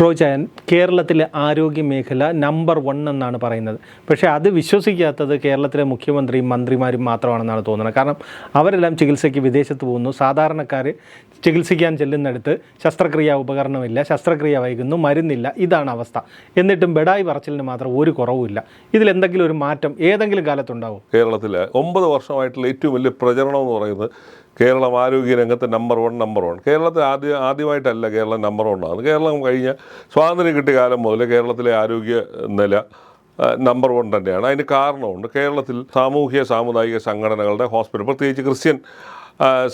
റോജാൻ കേരളത്തിലെ ആരോഗ്യ മേഖല നമ്പർ വൺ എന്നാണ് പറയുന്നത്. പക്ഷേ അത് വിശ്വസിക്കാത്തത് കേരളത്തിലെ മുഖ്യമന്ത്രിയും മന്ത്രിമാരും മാത്രമാണെന്നാണ് തോന്നുന്നത്. കാരണം അവരെല്ലാം ചികിത്സയ്ക്ക് വിദേശത്ത് പോകുന്നു. സാധാരണക്കാർ ചികിത്സിക്കാൻ ചെല്ലുന്നിടത്ത് ശസ്ത്രക്രിയ ഉപകരണമില്ല ശസ്ത്രക്രിയ വൈകുന്നു മരുന്നില്ല. ഇതാണ് അവസ്ഥ. എന്നിട്ടും ബെഡായി പറച്ചിലിന് മാത്രം ഒരു കുറവുമില്ല. ഇതിലെന്തെങ്കിലും ഒരു മാറ്റം ഏതെങ്കിലും കാലത്തുണ്ടാവും? കേരളത്തിലെ ഒമ്പത് വർഷമായിട്ടുള്ള ഏറ്റവും വലിയ പ്രചരണം എന്ന് പറയുന്നത് കേരളം ആരോഗ്യ രംഗത്ത് നമ്പർ വൺ നമ്പർ വൺ കേരളത്തിൽ ആദ്യ ആദ്യമായിട്ടല്ല കേരളം നമ്പർ വൺ ആണ്. കേരളം കഴിഞ്ഞ സ്വാതന്ത്ര്യം കിട്ടിയ കാലം മുതൽ കേരളത്തിലെ ആരോഗ്യ നില നമ്പർ വൺ തന്നെയാണ്. അതിന് കാരണമുണ്ട് കേരളത്തിൽ സാമൂഹ്യ സാമുദായിക സംഘടനകളുടെ ഹോസ്പിറ്റൽ പ്രത്യേകിച്ച് ക്രിസ്ത്യൻ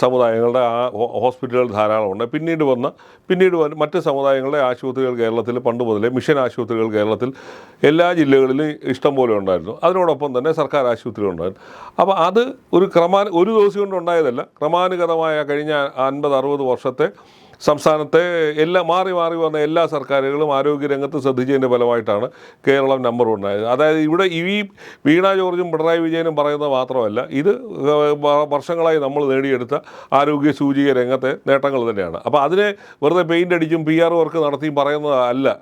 സമുദായങ്ങളുടെ ആ ഹോസ്പിറ്റലുകൾ ധാരാളമുണ്ട്. പിന്നീട് വന്ന പിന്നീട് മറ്റ് സമുദായങ്ങളുടെ ആശുപത്രികൾ കേരളത്തിൽ പണ്ട് മുതലേ മിഷൻ ആശുപത്രികൾ കേരളത്തിൽ എല്ലാ ജില്ലകളിലും ഇഷ്ടം പോലെ ഉണ്ടായിരുന്നു. അതിനോടൊപ്പം തന്നെ സർക്കാർ ആശുപത്രികൾ ഉണ്ടായിരുന്നു. അപ്പോൾ അത് ഒരു ക്രമാ ഒരു ദിവസം കൊണ്ട് ഉണ്ടായതല്ല ക്രമാനുഗതമായ കഴിഞ്ഞ അൻപത് അറുപത് വർഷത്തെ സംസ്ഥാനത്തെ എല്ലാ മാറി മാറി വന്ന എല്ലാ സർക്കാരുകളും ആരോഗ്യരംഗത്ത് ശ്രദ്ധിച്ചതിന്റെ ഫലമായിട്ടാണ് കേരളം നമ്പർ ആയത്. അതായത് ഇവിടെ ഈ വീണ ജോർജും പിണറായി വിജയനും പറയുന്നത് മാത്രമല്ല ഇത് വർഷങ്ങളായി നമ്മൾ നേടിയെടുത്ത ആരോഗ്യ സൂചിക രംഗത്തെ നേട്ടങ്ങൾ തന്നെയാണ്. അപ്പോൾ അതിനെ വെറുതെ പെയിന്റ് അടിച്ചും പി ആർ വർക്ക് നടത്തിയും പറയുന്നത് അല്ല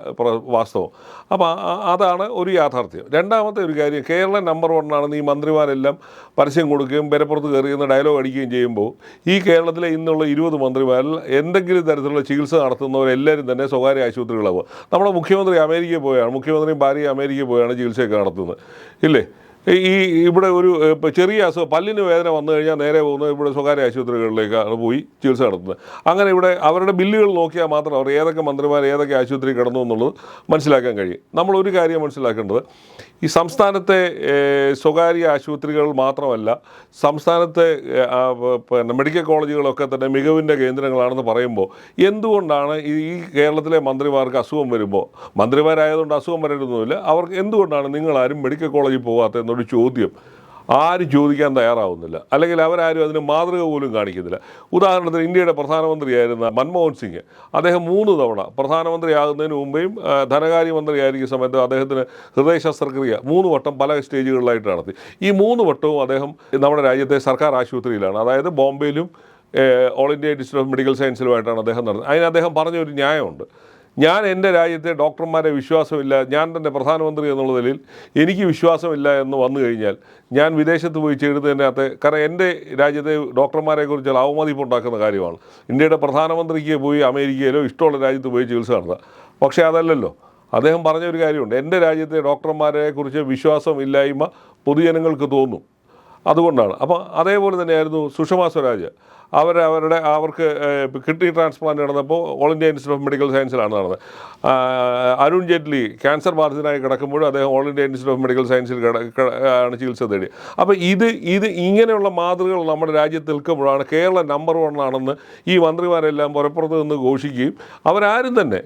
വാസ്തവം. അപ്പോൾ അതാണ് ഒരു യാഥാർത്ഥ്യം. രണ്ടാമത്തെ ഒരു കാര്യം കേരളം നമ്പർ വൺ ആണെന്ന് ഈ മന്ത്രിമാരെല്ലാം പരസ്യം കൊടുക്കുകയും പെരപ്പുറത്ത് കയറിയെന്ന് ഡയലോഗ് അടിക്കുകയും ചെയ്യുമ്പോൾ ഈ കേരളത്തിലെ ഇന്നുള്ള ഇരുപത് മന്ത്രിമാരിൽ എന്തെങ്കിലും തരത്തിലുള്ള ചികിത്സ നടത്തുന്നവരെല്ലാവരും തന്നെ സ്വകാര്യ ആശുപത്രികളാവുക. നമ്മുടെ മുഖ്യമന്ത്രി അമേരിക്കയിൽ പോയാണ്. മുഖ്യമന്ത്രിയും ഭാര്യയും അമേരിക്കയിൽ പോയാണ് ചികിത്സയൊക്കെ നടത്തുന്നത്. ഇല്ലേ? ഈ ഇവിടെ ഒരു ചെറിയ അസുഖം പല്ലിന് വേദന വന്നു കഴിഞ്ഞാൽ നേരെ പോകുന്നത് ഇവിടെ സ്വകാര്യ ആശുപത്രികളിലേക്കാണ് പോയി ചികിത്സ നടത്തുന്നത്. അങ്ങനെ ഇവിടെ അവരുടെ ബില്ലുകൾ നോക്കിയാൽ മാത്രം അവർ ഏതൊക്കെ മന്ത്രിമാർ ഏതൊക്കെ ആശുപത്രി കിടന്നു എന്നുള്ളത് മനസ്സിലാക്കാൻ കഴിയും. നമ്മൾ ഒരു കാര്യം മനസ്സിലാക്കേണ്ടത് ഈ സംസ്ഥാനത്തെ സ്വകാര്യ ആശുപത്രികൾ മാത്രമല്ല സംസ്ഥാനത്തെ പിന്നെ മെഡിക്കൽ കോളേജുകളൊക്കെ തന്നെ മികവിന്റെ കേന്ദ്രങ്ങളാണെന്ന് പറയുമ്പോൾ എന്തുകൊണ്ടാണ് ഈ കേരളത്തിലെ മന്ത്രിമാർക്ക് അസുഖം വരുമ്പോൾ മന്ത്രിമാരായതുകൊണ്ട് അസുഖം വരരുതൊന്നുമില്ല അവർക്ക് എന്തുകൊണ്ടാണ് നിങ്ങളാരും മെഡിക്കൽ കോളേജിൽ പോകാത്ത എന്നൊരു ചോദ്യം? ആരും ചോദിക്കാൻ തയ്യാറാവുന്നില്ല. അല്ലെങ്കിൽ അവരാരും അതിന് മാതൃക പോലും കാണിക്കുന്നില്ല. ഉദാഹരണത്തിന് ഇന്ത്യയുടെ പ്രധാനമന്ത്രിയായിരുന്ന മൻമോഹൻ സിംഗ്. അദ്ദേഹം മൂന്ന് തവണ പ്രധാനമന്ത്രിയാകുന്നതിന് മുമ്പേയും ധനകാര്യമന്ത്രിയായിരിക്കുന്ന സമയത്ത് അദ്ദേഹത്തിന് ഹൃദയ ശസ്ത്രക്രിയ മൂന്ന് വട്ടം പല സ്റ്റേജുകളിലായിട്ട് നടത്തി. ഈ മൂന്ന് വട്ടവും അദ്ദേഹം നമ്മുടെ രാജ്യത്തെ സർക്കാർ ആശുപത്രിയിലാണ്. അതായത് ബോംബെയിലും all India institute of medical സയൻസിലുമായിട്ടാണ് അദ്ദേഹം നടന്നത്. അതിന് അദ്ദേഹം പറഞ്ഞ ഒരു ന്യായമുണ്ട്. ഞാൻ എന്റെ രാജ്യത്തെ ഡോക്ടർമാരെ വിശ്വാസമില്ല ഞാൻ തന്നെ പ്രധാനമന്ത്രി എന്നുള്ള നിലയിൽ എനിക്ക് വിശ്വാസമില്ല എന്ന് വന്നു കഴിഞ്ഞാൽ ഞാൻ വിദേശത്ത് പോയി ചെയ്തതിനകത്ത് കാരണം എന്റെ രാജ്യത്തെ ഡോക്ടർമാരെ കുറിച്ചുള്ള അവമതിപ്പ് ഉണ്ടാക്കുന്ന കാര്യമാണ്. ഇന്ത്യയുടെ പ്രധാനമന്ത്രിക്ക് പോയി അമേരിക്കയിലോ ഇഷ്ടമുള്ള രാജ്യത്ത് പോയി ചികിത്സ നടത്തുക പക്ഷേ അതല്ലല്ലോ അദ്ദേഹം പറഞ്ഞൊരു കാര്യമുണ്ട് എന്റെ രാജ്യത്തെ ഡോക്ടർമാരെ കുറിച്ച് വിശ്വാസമില്ലായ്മ പൊതുജനങ്ങൾക്ക് തോന്നും. അതുകൊണ്ടാണ്. അപ്പോൾ അതേപോലെ തന്നെയായിരുന്നു സുഷമ സ്വരാജ്. അവർ അവരുടെ അവർക്ക് കിഡ്നി ട്രാൻസ്പ്ലാന്റ് നടന്നപ്പോൾ all India institute of medical സയൻസിലാണ് നടന്നത്. അരുൺ ജെയ്റ്റ്ലി ക്യാൻസർ ബാധിതനായി കിടക്കുമ്പോഴും അദ്ദേഹം all India institute of medical സയൻസിൽ ആണ് ചികിത്സ തേടി. അപ്പോൾ ഇത് ഇത് ഇങ്ങനെയുള്ള മാതൃകകൾ നമ്മുടെ രാജ്യത്ത് നിൽക്കുമ്പോഴാണ് കേരളം നമ്പർ വൺ ആണെന്ന് ഈ മന്ത്രിമാരെല്ലാം പുറപ്പുറത്ത് നിന്ന് ഘോഷിക്കുകയും അവരാരും തന്നെ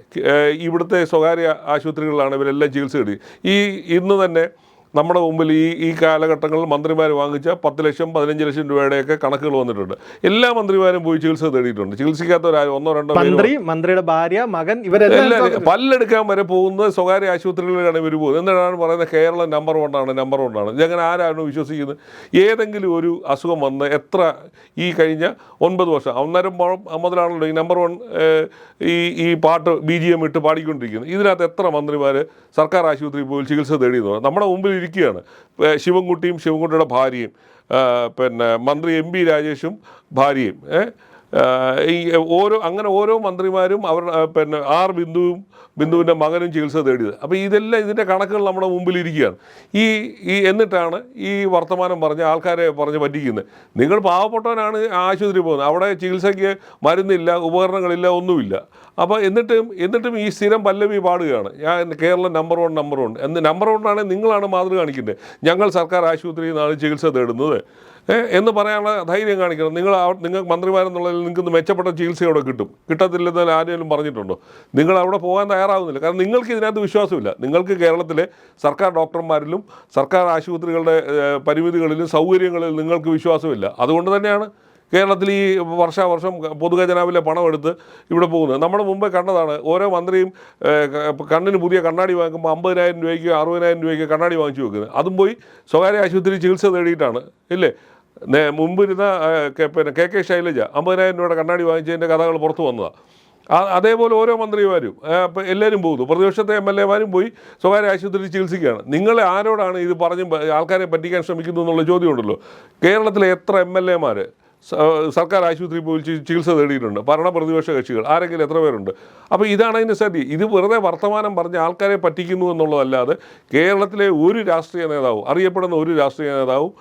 ഇവിടുത്തെ സ്വകാര്യ ആശുപത്രികളിലാണ് ഇവരെല്ലാം ചികിത്സ തേടി. ഈ ഇന്ന് തന്നെ നമ്മുടെ മുമ്പിൽ ഈ ഈ കാലഘട്ടങ്ങളിൽ മന്ത്രിമാർ വാങ്ങിച്ച പത്ത് ലക്ഷം പതിനഞ്ച് ലക്ഷം രൂപയുടെയൊക്കെ കണക്കുകൾ വന്നിട്ടുണ്ട്. എല്ലാ മന്ത്രിമാരും പോയി ചികിത്സ തേടിയിട്ടുണ്ട്. ചികിത്സിക്കാത്തവരായ ഒന്നോ രണ്ടോ മന്ത്രി മന്ത്രിയുടെ ഭാര്യ മകൻ ഇവരെല്ലാം പല്ലെടുക്കാൻ വരെ പോകുന്ന സ്വകാര്യ ആശുപത്രികളിലാണ് ഇവർ പോകുന്നത്. എന്നിട്ടാണ് പറയുന്നത്? കേരളം നമ്പർ വൺ ആണ് നമ്പർ വൺ ആണ്. ഇതങ്ങനെ ആരാണ് വിശ്വസിക്കുന്നത്? ഏതെങ്കിലും ഒരു അസുഖം വന്ന് എത്ര ഈ കഴിഞ്ഞ ഒൻപത് വർഷം അന്നേരം മുതലാണല്ലോ ഈ നമ്പർ വൺ ഈ ഈ പാട്ട് ബി ജി എം ഇട്ട് പാടിക്കൊണ്ടിരിക്കുന്നത്. ഇതിനകത്ത് എത്ര മന്ത്രിമാർ സർക്കാർ ആശുപത്രിയിൽ പോയി ചികിത്സ തേടിയെന്ന് നമ്മുടെ മുമ്പിൽ ഇരിക്കുകയാണ്. ശിവൻകുട്ടിയും ശിവൻകുട്ടിയുടെ ഭാര്യയും പിന്നെ മന്ത്രി എം പി രാജേഷും ഭാര്യയും ഈ ഓരോ അങ്ങനെ ഓരോ മന്ത്രിമാരും അവർ പിന്നെ ആർ ബിന്ദുവും ബിന്ദുവിന്റെ മകനും ചികിത്സ തേടിയത്. അപ്പോൾ ഇതെല്ലാം ഇതിന്റെ കണക്കുകൾ നമ്മുടെ മുമ്പിൽ ഇരിക്കുകയാണ് ഈ ഈ എന്നിട്ടാണ് ഈ വർത്തമാനം പറഞ്ഞ് ആൾക്കാരെ പറഞ്ഞ് പറ്റിക്കുന്നത്. നിങ്ങൾ പാവപ്പെട്ടവനാണ് ആശുപത്രി പോകുന്നത്. അവിടെ ചികിത്സയ്ക്ക് മരുന്നില്ല ഉപകരണങ്ങളില്ല ഒന്നുമില്ല. അപ്പോൾ എന്നിട്ടും എന്നിട്ടും ഈ സ്ഥിരം പല്ലവി പാടുകയാണ്. ഞാൻ Keralam number one number one എന്ന് നമ്പർ വൺ ആണെങ്കിൽ നിങ്ങളാണ് മാതൃക കാണിക്കുന്നത്. ഞങ്ങൾ സർക്കാർ ആശുപത്രിയിൽ നിന്നാണ് ചികിത്സ തേടുന്നത്. എന്ന് പറയാനുള്ള ധൈര്യം കാണിക്കണം. നിങ്ങൾ നിങ്ങൾ മന്ത്രിമാരെന്നുള്ളതിൽ നിങ്ങൾക്ക് മെച്ചപ്പെട്ട ചികിത്സ അവിടെ കിട്ടും. കിട്ടത്തില്ലെന്ന് ആരെങ്കിലും പറഞ്ഞിട്ടുണ്ടോ? നിങ്ങൾ അവിടെ പോകാൻ തയ്യാറാവുന്നില്ല. കാരണം നിങ്ങൾക്ക് ഇതിനകത്ത് വിശ്വാസമില്ല. നിങ്ങൾക്ക് കേരളത്തിലെ സർക്കാർ ഡോക്ടർമാരിലും സർക്കാർ ആശുപത്രികളുടെ പരിമിതികളിലും സൗകര്യങ്ങളിലും നിങ്ങൾക്ക് വിശ്വാസമില്ല. അതുകൊണ്ട് തന്നെയാണ് കേരളത്തിൽ ഈ വർഷാവർഷം പൊതുഖജനാവിലെ പണമെടുത്ത് ഇവിടെ പോകുന്നത്. നമ്മുടെ മുമ്പേ കണ്ടതാണ് ഓരോ മന്ത്രിയും കണ്ണിന് പുതിയ കണ്ണാടി വാങ്ങുമ്പോൾ അമ്പതിനായിരം രൂപയ്ക്ക് അറുപതിനായിരം രൂപയ്ക്ക് കണ്ണാടി വാങ്ങിച്ചു വെക്കുന്നത്. അതും പോയി സ്വകാര്യ ആശുപത്രി ചികിത്സ തേടിയിട്ടാണ് ഇല്ലേ? മുമ്പിരുന്ന പിന്നെ കെ കെ ശൈലജ അമ്പതിനായിരം രൂപയുടെ കണ്ണാടി വാങ്ങിച്ചതിന്റെ കഥകൾ പുറത്തു വന്നതാണ് അതേപോലെ ഓരോ മന്ത്രിമാരും എല്ലാവരും പോകുന്നു. പ്രതിപക്ഷത്തെ എം എൽ എമാരും പോയി സ്വകാര്യ ആശുപത്രിയിൽ ചികിത്സിക്കുകയാണ്. നിങ്ങളെ ആരോടാണ് ഇത് പറഞ്ഞ് ആൾക്കാരെ പറ്റിക്കാൻ ശ്രമിക്കുന്നു എന്നുള്ള ചോദ്യമുണ്ടല്ലോ. കേരളത്തിലെ എത്ര എം എൽ എമാർ സർക്കാർ ആശുപത്രിയിൽ പോയി ചികിത്സ തേടിയിട്ടുണ്ട്. ഭരണ പ്രതിപക്ഷ കക്ഷികൾ ആരെങ്കിലും എത്ര പേരുണ്ട്? അപ്പോൾ ഇതാണ് അതിന്റെ സതി ഇത് വെറുതെ വർത്തമാനം പറഞ്ഞ് ആൾക്കാരെ പറ്റിക്കുന്നു എന്നുള്ളതല്ലാതെ കേരളത്തിലെ ഒരു രാഷ്ട്രീയ നേതാവും അറിയപ്പെടുന്ന ഒരു രാഷ്ട്രീയ നേതാവും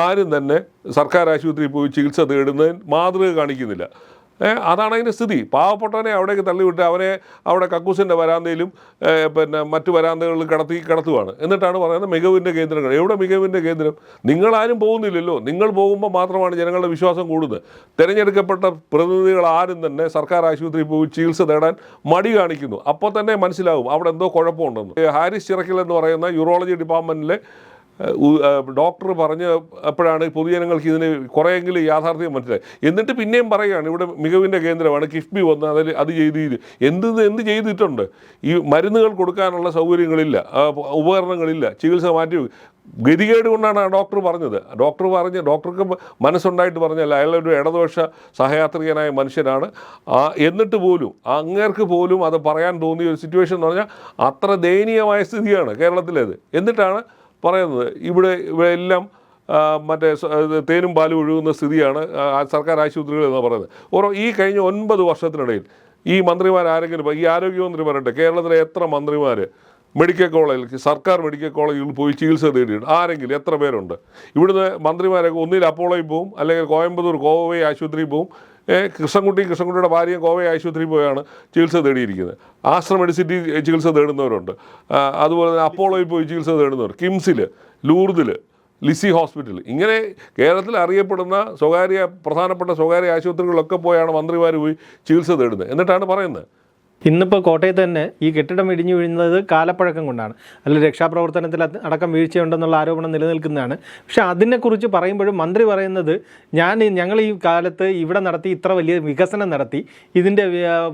ആരും തന്നെ സർക്കാർ ആശുപത്രിയിൽ പോയി ചികിത്സ തേടുന്നതിന് മാതൃക കാണിക്കുന്നില്ല. അതാണ് അതിന്റെ സ്ഥിതി. പാവപ്പെട്ടവനെ അവിടേക്ക് തള്ളിവിട്ട് അവനെ അവിടെ കക്കൂസിന്റെ വരാന്തയിലും പിന്നെ മറ്റു വരാന്തകളിൽ കടത്തി കിടത്തുവാണ്. എന്നിട്ടാണ് പറയുന്നത് മികവിന്റെ കേന്ദ്രങ്ങൾ. എവിടെ മികവിന്റെ കേന്ദ്രം? നിങ്ങളാരും പോകുന്നില്ലല്ലോ. നിങ്ങൾ പോകുമ്പോൾ മാത്രമാണ് ജനങ്ങളുടെ വിശ്വാസം കൂടുന്നത്. തിരഞ്ഞെടുക്കപ്പെട്ട പ്രതിനിധികൾ ആരും തന്നെ സർക്കാർ ആശുപത്രിയിൽ പോയി ചികിത്സ തേടാൻ മടി കാണിക്കുന്നു. അപ്പോൾ തന്നെ മനസ്സിലാവും അവിടെ എന്തോ കുഴപ്പമുണ്ടെന്ന്. ഹാരിസ് ചിറക്കിൽ എന്ന് പറയുന്ന യൂറോളജി ഡിപ്പാർട്ട്മെന്റിലെ ഡോക്ടർ പറഞ്ഞ അപ്പോഴാണ് പൊതുജനങ്ങൾക്ക് ഇതിന് കുറേയെങ്കിലും യാഥാർത്ഥ്യം മനസ്സിലായി എന്നിട്ട് പിന്നെയും പറയുകയാണ് ഇവിടെ മികവിന്റെ കേന്ദ്രമാണ് കിഫ്ബി വന്ന് അതിൽ അത് ചെയ്ത് എന്ത് എന്ത് ചെയ്തിട്ടുണ്ട്? ഈ മരുന്നുകൾ കൊടുക്കാനുള്ള സൗകര്യങ്ങളില്ല ഉപകരണങ്ങളില്ല ചികിത്സ മാറ്റി. ഗതികേട് കൊണ്ടാണ് ആ ഡോക്ടർ പറഞ്ഞത്. ഡോക്ടർ പറഞ്ഞ് ഡോക്ടർക്ക് മനസ്സുണ്ടായിട്ട് പറഞ്ഞല്ല അയാളൊരു ഇടതുപക്ഷ സഹയാത്രികനായ മനുഷ്യനാണ്. എന്നിട്ട് പോലും അങ്ങേർക്ക് പോലും അത് പറയാൻ തോന്നിയ ഒരു സിറ്റുവേഷൻ എന്ന് പറഞ്ഞാൽ അത്ര ദയനീയമായ സ്ഥിതിയാണ് കേരളത്തിലേത്. എന്നിട്ടാണ് പറയുന്നത്. ഇവിടെ എല്ലാം മറ്റേ തേനും പാലും ഒഴുകുന്ന സ്ഥിതിയാണ് സർക്കാർ ആശുപത്രികൾ എന്ന് പറയുന്നത്. ഓരോ ഈ കഴിഞ്ഞ ഒൻപത് വർഷത്തിനിടയിൽ ഈ മന്ത്രിമാർ ആരെങ്കിലും ഈ ആരോഗ്യമന്ത്രി പറയട്ടെ കേരളത്തിലെ എത്ര മന്ത്രിമാർ മെഡിക്കൽ കോളേജിൽ സർക്കാർ മെഡിക്കൽ കോളേജുകളിൽ പോയി ചികിത്സ തേടിയിട്ടുണ്ട്. ആരെങ്കിലും എത്ര പേരുണ്ട്? ഇവിടുന്ന് മന്ത്രിമാരൊക്കെ ഒന്നിൽ അപ്പോളോയിൽ പോവും അല്ലെങ്കിൽ കോയമ്പത്തൂർ കോവൈ ആശുപത്രിയിൽ പോവും കൃഷ്ണൻകുട്ടി കൃഷ്ണൻകുട്ടിയുടെ ഭാര്യ ഗോവ ആശുപത്രിയിൽ പോയാണ് ചികിത്സ തേടിയിരിക്കുന്നത്. ആശ്ര മെഡിസിറ്റി ചികിത്സ തേടുന്നവരുണ്ട്. അതുപോലെ തന്നെ അപ്പോളോയിൽ പോയി ചികിത്സ തേടുന്നവർ. കിംസിൽ ലൂർദിൽ ലിസി ഹോസ്പിറ്റൽ ഇങ്ങനെ കേരളത്തിൽ അറിയപ്പെടുന്ന സ്വകാര്യ പ്രധാനപ്പെട്ട സ്വകാര്യ ആശുപത്രികളിലൊക്കെ പോയാണ് മന്ത്രിമാർ പോയി ചികിത്സ തേടുന്നത്. എന്നിട്ടാണ് പറയുന്നത്. ഇന്നിപ്പോൾ കോട്ടയത്ത് തന്നെ ഈ കെട്ടിടം ഇടിഞ്ഞു വീഴുന്നത് കാലപ്പഴക്കം കൊണ്ടാണ്. അല്ല രക്ഷാപ്രവർത്തനത്തിൽ അടക്കം വീഴ്ചയുണ്ടെന്നുള്ള ആരോപണം നിലനിൽക്കുന്നതാണ്. പക്ഷേ അതിനെക്കുറിച്ച് പറയുമ്പോഴും മന്ത്രി പറയുന്നത് ഞാൻ ഞങ്ങൾ ഈ കാലത്ത് ഇവിടെ നടത്തി ഇത്ര വലിയ വികസനം നടത്തി ഇതിന്റെ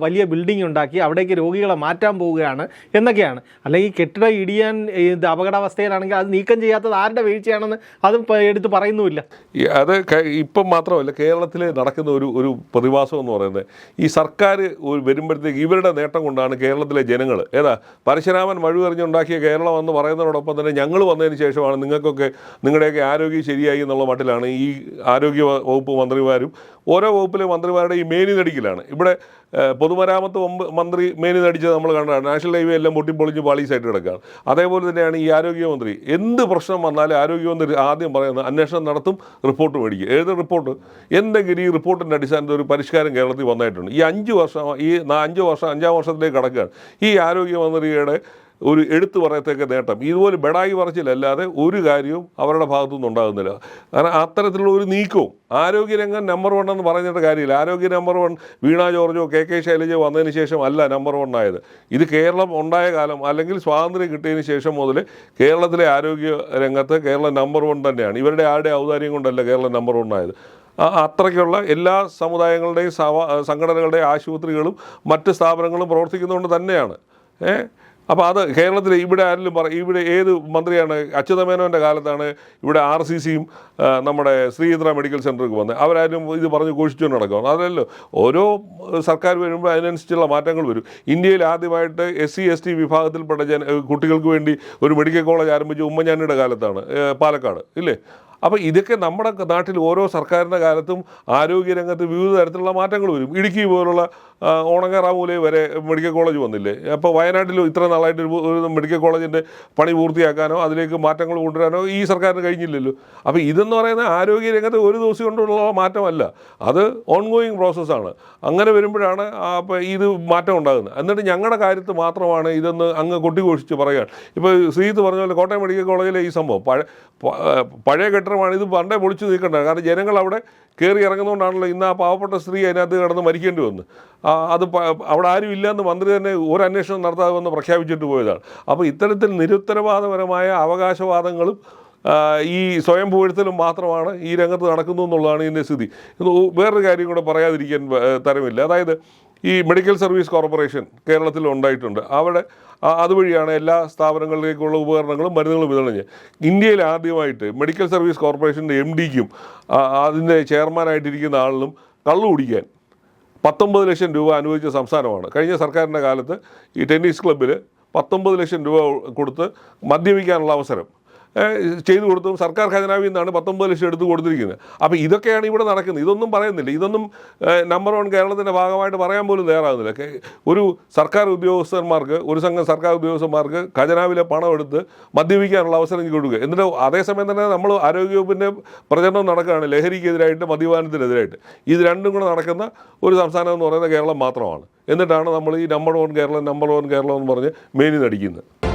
വലിയ ബിൽഡിംഗ് ഉണ്ടാക്കി അവിടേക്ക് രോഗികളെ മാറ്റാൻ പോവുകയാണ് എന്നൊക്കെയാണ്. അല്ലെങ്കിൽ കെട്ടിടം ഇടിയാൻ ഇത് അപകടാവസ്ഥയിലാണെങ്കിൽ അത് നീക്കം ചെയ്യാത്തത് ആരുടെ വീഴ്ചയാണെന്ന് അത് എടുത്ത് പറയുന്നുമില്ല. അത് ഇപ്പം മാത്രമല്ല കേരളത്തിൽ നടക്കുന്ന ഒരു ഒരു പ്രതിഭാസം എന്ന് പറയുന്നത് ഈ സർക്കാർ വരുമ്പോഴത്തേക്ക് ഇവരുടെ നേട്ടം കൊണ്ടാണ് കേരളത്തിലെ ജനങ്ങൾ ഏതാ? പരശുരാമൻ മഴുവെറിഞ്ഞുണ്ടാക്കിയ കേരളം എന്ന് പറയുന്നതിനോടൊപ്പം തന്നെ ഞങ്ങൾ വന്നതിന് ശേഷമാണ് നിങ്ങൾക്കൊക്കെ നിങ്ങളുടെയൊക്കെ ആരോഗ്യം ശരിയായി എന്നുള്ള മട്ടിലാണ് ഈ ആരോഗ്യ വകുപ്പ് മന്ത്രിമാരും ഓരോ വകുപ്പിലെ മന്ത്രിമാരുടെ ഈ മേനി നടിക്കലാണ്. ഇവിടെ പൊതുമരാമത്ത് മന്ത്രി മേനി നടിച്ചത് നമ്മൾ കണ്ടതാണ്. നാഷണൽ ഹൈവേ എല്ലാം പൊട്ടിപ്പൊളിഞ്ഞ് പാളീസായിട്ട് കിടക്കുകയാണ്. അതേപോലെ തന്നെയാണ് ഈ ആരോഗ്യമന്ത്രി എന്ത് പ്രശ്നം വന്നാലും ആരോഗ്യമന്ത്രി ആദ്യം പറയുന്നത് അന്വേഷണം നടത്തും റിപ്പോർട്ട് മേടിക്കും. ഏത് റിപ്പോർട്ട്? എന്തെങ്കിലും ഈ റിപ്പോർട്ടിന്റെ അടിസ്ഥാനത്തിൽ ഒരു പരിഷ്കാരം കേരളത്തിൽ വന്നിട്ടുണ്ട് ഈ അഞ്ച് വർഷം ഈ അഞ്ച് വർഷം അഞ്ചാം വർഷത്തിലേക്ക് കടക്കുകയാണ്. ഈ ആരോഗ്യമന്ത്രിയുടെ ഒരു എടുത്തു പറയത്തക്ക നേട്ടം. ഇതുപോലെ ബെടായി പറച്ചിലല്ലാതെ ഒരു കാര്യവും അവരുടെ ഭാഗത്തുനിന്ന് ഉണ്ടാകുന്നില്ല. കാരണം അത്തരത്തിലുള്ള ഒരു നീക്കവും ആരോഗ്യരംഗം നമ്പർ വൺ എന്ന് പറഞ്ഞിട്ട് കാര്യമില്ല. ആരോഗ്യ നമ്പർ വൺ വീണ ജോർജോ കെ കെ ശൈലജോ വന്നതിന് ശേഷം അല്ല നമ്പർ വൺ ആയത്. ഇത് കേരളം ഉണ്ടായ കാലം അല്ലെങ്കിൽ സ്വാതന്ത്ര്യം കിട്ടിയതിന് ശേഷം മുതൽ കേരളത്തിലെ ആരോഗ്യ രംഗത്ത് കേരളം നമ്പർ വൺ തന്നെയാണ്. ഇവരുടെ ആരുടെ ഔദാര്യം കൊണ്ടല്ല കേരളം നമ്പർ വൺ ആയത്. അത്രയ്ക്കുള്ള എല്ലാ സമുദായങ്ങളുടെയും സംഘടനകളുടെയും ആശുപത്രികളും മറ്റ് സ്ഥാപനങ്ങളും പ്രവർത്തിക്കുന്നതുകൊണ്ട് തന്നെയാണ്. ഏ? അപ്പോൾ അത് കേരളത്തിൽ ഇവിടെ ആരെങ്കിലും പറ ഇവിടെ ഏത് മന്ത്രിയാണ് അച്യുതമേനോന്റെ കാലത്താണ് ഇവിടെ ആർ സി സിയും നമ്മുടെ ശ്രീചിത്ര മെഡിക്കൽ സെന്ററിലേക്ക് വന്നത്. അവരാരും ഇത് പറഞ്ഞ് ഘോഷിച്ചുകൊണ്ട് നടക്കുകയാണ് അതല്ലോ ഓരോ സർക്കാർ വരുമ്പോൾ അതിനനുസരിച്ചുള്ള മാറ്റങ്ങൾ വരും. ഇന്ത്യയിൽ ആദ്യമായിട്ട് എസ് സി എസ് ടി വിഭാഗത്തിൽപ്പെട്ട ജന കുട്ടികൾക്ക് വേണ്ടി ഒരു മെഡിക്കൽ കോളേജ് ആരംഭിച്ച ഉമ്മൻചാണ്ടിയുടെ കാലത്താണ് പാലക്കാട് ഇല്ലേ? അപ്പോൾ ഇതൊക്കെ നമ്മുടെ നാട്ടിൽ ഓരോ സർക്കാരിന്റെ കാലത്തും ആരോഗ്യരംഗത്ത് വിവിധ തരത്തിലുള്ള മാറ്റങ്ങൾ വരും. ഇടുക്കി പോലുള്ള ഓണങ്ങാറാമൂലെ വരെ മെഡിക്കൽ കോളേജ് വന്നില്ലേ? അപ്പോൾ വയനാട്ടിൽ ഇത്ര നാളായിട്ട് ഒരു മെഡിക്കൽ കോളേജിന്റെ പണി പൂർത്തിയാക്കാനോ അതിലേക്ക് മാറ്റങ്ങൾ കൊണ്ടുവരാനോ ഈ സർക്കാരിന് കഴിഞ്ഞില്ലല്ലോ. അപ്പോൾ ഇതെന്ന് പറയുന്ന ആരോഗ്യരംഗത്ത് ഒരു ദിവസം കൊണ്ടുള്ള മാറ്റമല്ല. അത് ഓൺഗോയിങ് പ്രോസസ്സാണ് അങ്ങനെ വരുമ്പോഴാണ് അപ്പോൾ ഇത് മാറ്റം ഉണ്ടാകുന്നത്. എന്നിട്ട് ഞങ്ങളുടെ കാര്യത്ത് മാത്രമാണ് ഇതെന്ന് അങ്ങ് കൊട്ടിഘോഷിച്ച് പറയുക. ഇപ്പോൾ ശ്രീത്ത് പറഞ്ഞ പോലെ കോട്ടയം മെഡിക്കൽ കോളേജിലെ ഈ സംഭവം. പഴയ പഴയ ആ, കെട്ടിടമാണ് ഇത് പണ്ടേ പൊളിച്ചു നീക്കേണ്ടത്. കാരണം ജനങ്ങൾ അവിടെ കയറി ഇറങ്ങുന്നതുകൊണ്ടാണല്ലോ ഇന്ന് ആ പാവപ്പെട്ട സ്ത്രീ അതിനകത്ത് കിടന്ന് മരിക്കേണ്ടി വന്നു. അത് അവിടെ ആരും ഇല്ലാന്ന് മന്ത്രി തന്നെ ഒരു അന്വേഷണം നടത്താമെന്ന് പ്രഖ്യാപിച്ചിട്ട് പോയതാണ്. അപ്പോൾ ഇത്തരത്തിൽ നിരുത്തരവാദപരമായ അവകാശവാദങ്ങളും ഈ സ്വയം പുകഴ്ത്തലും മാത്രമാണ് ഈ രംഗത്ത് നടക്കുന്നു എന്നുള്ളതാണ് ഇതിന്റെ സ്ഥിതി വേറൊരു കാര്യം കൂടെ പറയാതിരിക്കാൻ തരമില്ല. അതായത് ഈ മെഡിക്കൽ സർവീസ് കോർപ്പറേഷൻ കേരളത്തിൽ ഉണ്ടായിട്ടുണ്ട്. അവിടെ അതുവഴിയാണ് എല്ലാ സ്ഥാപനങ്ങളിലേക്കുള്ള ഉപകരണങ്ങളും മരുന്നുകളും വിതരണം ചെയ്യുക ഇന്ത്യയിൽ ആദ്യമായിട്ട് മെഡിക്കൽ സർവീസ് കോർപ്പറേഷന്റെ എം ഡിക്കും അതിന്റെ ചെയർമാനായിട്ടിരിക്കുന്ന ആളിനും കള്ളു കുടിക്കാൻ പത്തൊമ്പത് ലക്ഷം രൂപ അനുവദിച്ച സംസ്ഥാനമാണ്. കഴിഞ്ഞ സർക്കാരിന്റെ കാലത്ത് ഈ ടെന്നീസ് ക്ലബ്ബിൽ പത്തൊമ്പത് ലക്ഷം രൂപ കൊടുത്ത് മദ്യപിക്കാനുള്ള അവസരം ചെയ്തു കൊടുത്തു സർക്കാർ ഖജനാവിൽ നിന്നാണ് പത്തൊമ്പത് ലക്ഷം എടുത്ത് കൊടുത്തിരിക്കുന്നത്. അപ്പോൾ ഇതൊക്കെയാണ് ഇവിടെ നടക്കുന്നത്. ഇതൊന്നും പറയുന്നില്ല. ഇതൊന്നും നമ്പർ വൺ കേരളത്തിന്റെ ഭാഗമായിട്ട് പറയാൻ പോലും തയ്യാറാകുന്നില്ല. ഒരു സർക്കാർ ഉദ്യോഗസ്ഥന്മാർക്ക് ഒരു സംഘം സർക്കാർ ഉദ്യോഗസ്ഥന്മാർക്ക് ഖജനാവിലെ പണം എടുത്ത് മദ്യപിക്കാനുള്ള അവസരം കൊടുക്കുക. എന്നിട്ട് അതേസമയം തന്നെ നമ്മൾ ആരോഗ്യവകുപ്പിന്റെ പ്രചരണം നടക്കുകയാണ് ലഹരിക്കെതിരായിട്ട് മദ്യപാനത്തിനെതിരായിട്ട്. ഇത് രണ്ടും കൂടെ നടക്കുന്ന ഒരു സംസ്ഥാനം എന്ന് പറയുന്നത് കേരളം മാത്രമാണ്. എന്നിട്ടാണ് നമ്മൾ ഈ number one Keralam number one Keralam എന്ന് പറഞ്ഞ് മേനി നടിക്കുന്നത്.